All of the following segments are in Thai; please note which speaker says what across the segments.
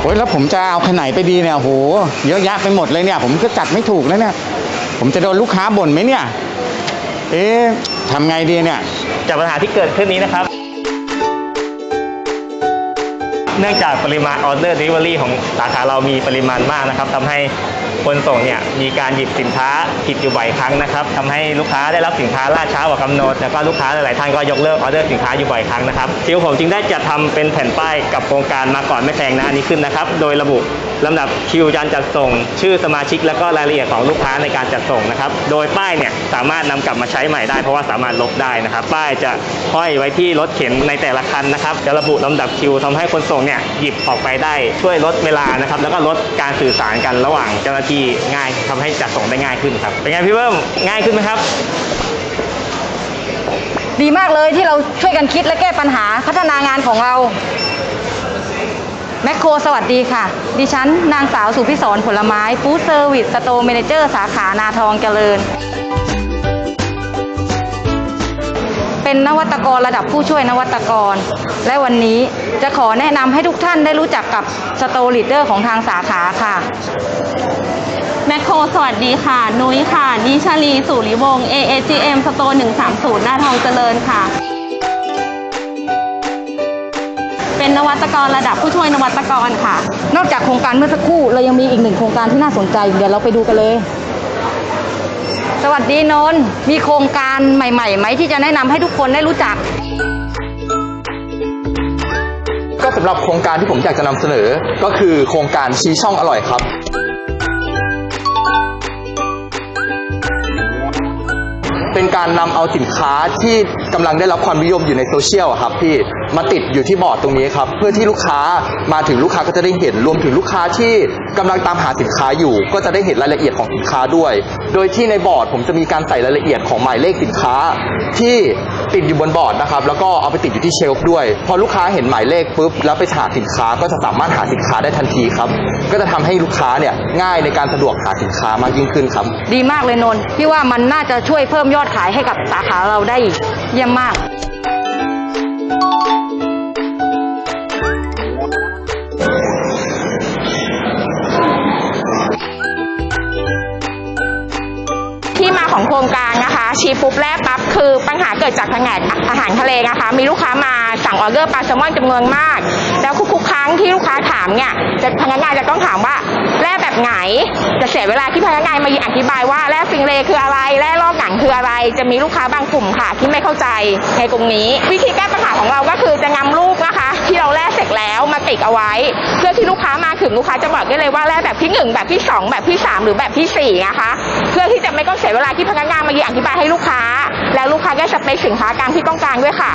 Speaker 1: โอ้ยแล้วผมจะเอาขนไหนไปดีเนี่ยโหเยอะแยะไปหมดเลยเนี่ย ผมก็จัดไม่ถูกแล้วเนี่ย ผมจะโดนลูกค้าบ่นไหมเนี่ย เอ๊ะทำไงดีเนี่ย
Speaker 2: จากปัญหาที่เกิดขึ้นนี้นะครับ เนื่องจากปริมาณออเดอร์เดลิเวอรี่ของสาขาเรามีปริมาณมากนะครับทำให้ คนส่งเนี่ยมีการหยิบสินค้าผิดอยู่บ่อยครั้งนะครับทำให้ลูกค้าได้รับสินค้าล่าช้ากว่ากำหนดแล้วก็ลูกค้าหลายๆท่านก็ยกเลิกออเดอร์สินค้าอยู่บ่อยครั้งนะครับทีมผมจึงได้จัดทำเป็นแผ่นป้ายกับโครงการมาก่อนไม่แพงนะอันนี้ขึ้นนะครับ โดยระบุ ลำดับคิวการจัดส่ง ชื่อสมาชิก แล้วก็รายละเอียดของลูกค้าในการจัดส่งนะครับ โดยป้ายเนี่ยสามารถนำกลับมาใช้ใหม่ได้เพราะว่าสามารถลบได้นะครับ ป้ายจะห้อยไว้ที่รถเข็นในแต่ละคันนะครับจะระบุลำดับคิวทำให้คนส่งเนี่ยหยิบออกไปได้ช่วยลดเวลานะครับแล้วก็ลดการสื่อสารกันระหว่างเจ้าหน้าที่ง่ายทำให้จัดส่งได้ง่ายขึ้นครับเป็นไงพี่เบิ้มง่ายขึ้นไหมครับ
Speaker 3: ดีมากเลยที่เราช่วยกันคิดและแก้ปัญหาพัฒนางานของเรา แมคโครสวัสดีค่ะ ดิฉัน นางสาวสุพิศรผลไม้ฟู้ดเซอร์วิสสโตร์เมนเจอร์ สาขานาทองเจริญ เป็นนวัตกรระดับผู้ช่วยนวัตกร และวันนี้จะขอแนะนำให้ทุกท่านได้รู้จักกับสโตร์ลีดเดอร์ของทางสาขาค่ะ
Speaker 4: แมคโครสวัสดีค่ะ นุ้ยค่ะ นิชาลีสุริวงศ์ AAGM สโตร์130 หน้าทองเจริญค่ะ นวัตกรระดับผู้ช่วยนวัตกรค่ะ
Speaker 3: นอกจากโครงการเมื่อสักครู่เรายังมีอีกหนึ่งโครงการที่น่าสนใจ เดี๋ยวเราไปดูกันเลย สวัสดีนนท์มีโครงการใหม่ๆไหมที่จะแนะนำให้ทุกคนได้รู้จัก
Speaker 5: ก็สำหรับโครงการที่ผมอยากจะนำเสนอก็คือโครงการชี้ช่องอร่อยครับ เป็นการนำเอาสินค้าที่กำลังได้รับความนิยมอยู่ในโซเชียลอะครับพี่มาติดอยู่ที่บอร์ดตรงนี้ครับ เพื่อที่ลูกค้ามาถึงลูกค้าก็จะได้เห็นรวมถึงลูกค้าที่กำลังตามหาสินค้าอยู่ ก็จะได้เห็นรายละเอียดของสินค้าด้วย โดยที่ในบอร์ดผมจะมีการใส่รายละเอียดของหมายเลขสินค้าที่ ติดอยู่บนบอร์ดนะครับ แล้วก็เอาไปติดอยู่ที่เชลฟ์ด้วย พอลูกค้าเห็นหมายเลขปุ๊บ แล้วไปหาสินค้าก็จะสามารถหาสินค้าได้ทันทีครับ ก็จะทำให้ลูกค้าเนี่ยง่ายในการสะดวกหาสินค้ามากยิ่งขึ้นครับ
Speaker 3: ดีมากเลยนนท์พี่ว่ามันน่าจะช่วยเพิ่มยอดขายให้กับสาขาเราได้อีกเยี่ยมมาก
Speaker 6: ของโครงการนะคะ ชีปุ๊บแรกปั๊บคือปัญหาเกิดจากแผนกอาหารทะเลนะคะ มีลูกค้ามาสั่งออเดอร์ปลาแซลมอนจำนวนมาก แล้วทุกๆครั้งที่ลูกค้าถามเนี่ยจะพนักงานจะต้องถามว่าแร่แบบไหน จะเสียเวลาที่พนักงานมายืนอธิบายว่าแร่ฟิงเลคืออะไรแร่ลอกหนังคืออะไร จะมีลูกค้าบางกลุ่มค่ะ ที่ไม่เข้าใจในตรงนี้ วิธีแก้ปัญหาของเราก็คือจะนำรูปนะคะ ที่เราแล่เสร็จแล้วมาติดเอาไว้ เพื่อที่ลูกค้ามาถึงลูกค้าจะบอกได้เลยว่าแล่แบบที่หนึ่งแบบที่สองแบบที่สามหรือแบบที่สี่นะคะ เพื่อที่จะไม่ต้องเสียเวลาที่พนักงานมายืนอธิบายให้ลูกค้า แล้วลูกค้าก็จะไปสินค้าตามที่ต้องการด้วยค่ะ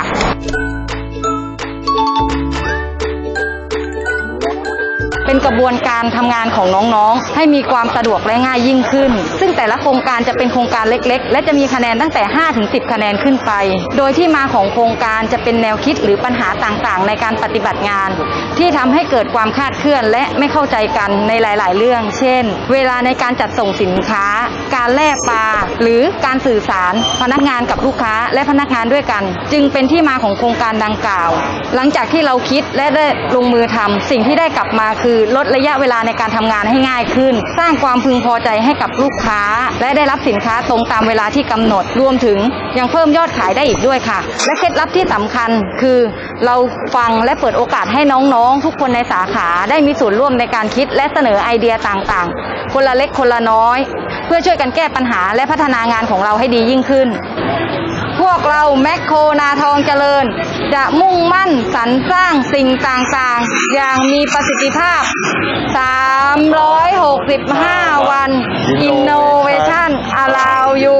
Speaker 3: เป็นกระบวนการทำงานของน้องๆ ให้มีความสะดวกและง่ายยิ่งขึ้น ซึ่งแต่ละโครงการจะเป็นโครงการเล็ก ๆ และจะมีคะแนนตั้งแต่ 5 ถึง 10 คะแนนขึ้นไป โดยที่มาของโครงการจะเป็นแนวคิดหรือปัญหาต่างๆ ในการปฏิบัติงาน ที่ทำให้เกิดความคาดเคลื่อนและไม่เข้าใจกันในหลาย ๆ เรื่อง เช่น เวลาในการจัดส่งสินค้า การแลกปลาหรือการสื่อสาร พนักงานกับลูกค้าและพนักงานด้วยกัน จึงเป็นที่มาของโครงการดังกล่าว หลังจากที่เราคิดและได้ลงมือทำสิ่งที่ได้กลับมาคือลดระยะเวลาในการทำงานให้ง่ายขึ้น สร้างความพึงพอใจให้กับลูกค้า และได้รับสินค้าตรงตามเวลาที่กำหนด รวมถึงยังเพิ่มยอดขายได้อีกด้วยค่ะ และเคล็ดลับที่สำคัญคือเราฟังและเปิดโอกาสให้น้องๆ ทุกคนในสาขาได้มีส่วนร่วมในการคิดและเสนอไอเดียต่างๆ คนละเล็กคนละน้อย เพื่อช่วยกันแก้ปัญหาและพัฒนางานของเราให้ดียิ่งขึ้น วกเราแมคโครนาทองเจริญ จะมุ่งมั่นสรรสร้างสิ่งต่างๆ อย่างมีประสิทธิภาพ 365 วัน Innovation Allow You